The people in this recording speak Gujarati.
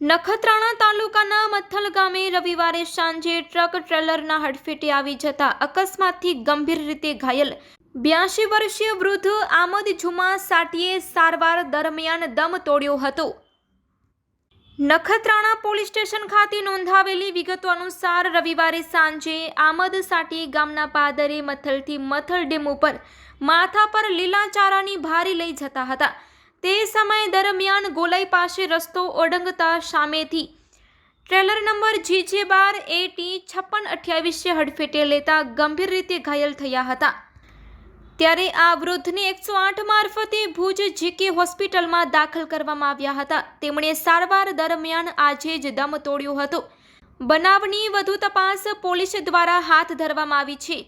નખત્રાણા તાલુકાના મથલ ગામે રવિવારે સાંજે ટ્રક ટ્રેલરના હડફેટે આવી જતા અકસ્માતથી ગંભીર રીતે ઘાયલ બ્યાસી વર્ષીય વૃદ્ધ આમદ જુમા સાટીએ સારવાર દરમિયાન દમ તોડ્યો હતો. નખત્રાણા પોલીસ સ્ટેશન ખાતે નોંધાવેલી વિગતો અનુસાર રવિવારે સાંજે આમદ સાટી ગામના પાદરે મથલથી મથલ ડેમ ઉપર માથા પર લીલા ચારાની ભારી લઈ જતા હતા. તે સમય દરમિયાન ગોલાઈ પાસે રસ્તો ઓળંગતા સામેથી. ટ્રેલર નંબર જી જે બાર એટી છપ્પન અઠ્યાવીસે હડફેટે લેતા ગંભીર રીતે ઘાયલ થયા હતા. ત્યારે આ વૃદ્ધને એકસો આઠ મારફતે ભુજ જીકે હોસ્પિટલમાં દાખલ કરવામાં આવ્યા હતા. તેમણે સારવાર દરમિયાન આજે જ દમ તોડ્યો હતો. બનાવની વધુ તપાસ પોલીસ દ્વારા હાથ ધરવામાં આવી છે.